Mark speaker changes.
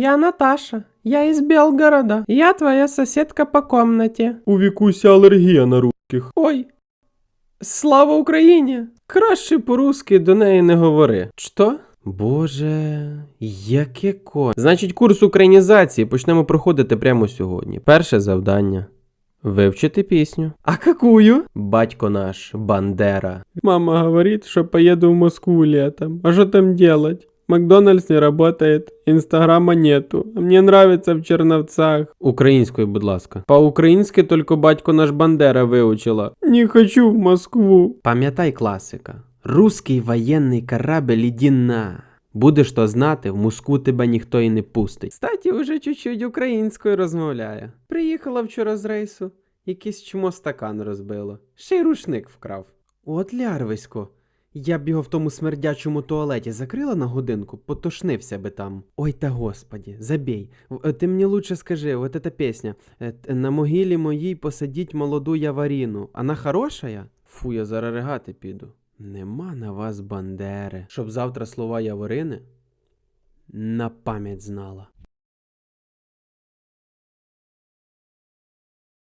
Speaker 1: Я Наташа. Я из Белгорода. Я твоя соседка по комнате.
Speaker 2: У Вікуся алергія на русських.
Speaker 1: Ой. Слава Україні! Краще по-русски до неї не говори. Що? Боже, яке ко. Значить, курс українізації почнемо проходити прямо сьогодні. Перше завдання. Вивчити пісню. А какую? Батько наш, Бандера. Мама говорит, что поеду в Москву летом. А что там делать? Макдональдс не работает, інстаграма нету. Мне нравится в Черновцах. Українською, будь ласка. По-українськи тільки батько наш Бандера вивчила. Не хочу в Москву. Пам'ятай класика. Руський воєнний корабль іди на. Будеш то знати, в Москву тебе ніхто і не пустить. Кстати, уже чуть-чуть українською розмовляє. Приїхала вчора з рейсу, якийсь чмо стакан розбило. Ще й рушник вкрав. От лярвисько. Я б його в тому смердячому туалеті закрила на годинку, потошнився би там. Ой та господі, забій. Е, Ти мені лучше скажи, от эта пісня. е, На могилі моїй посадіть молоду яваріну. Вона хорошая? Фу, я зараз ригати піду. Нема на вас бандери. Щоб завтра слова яворини на пам'ять знала.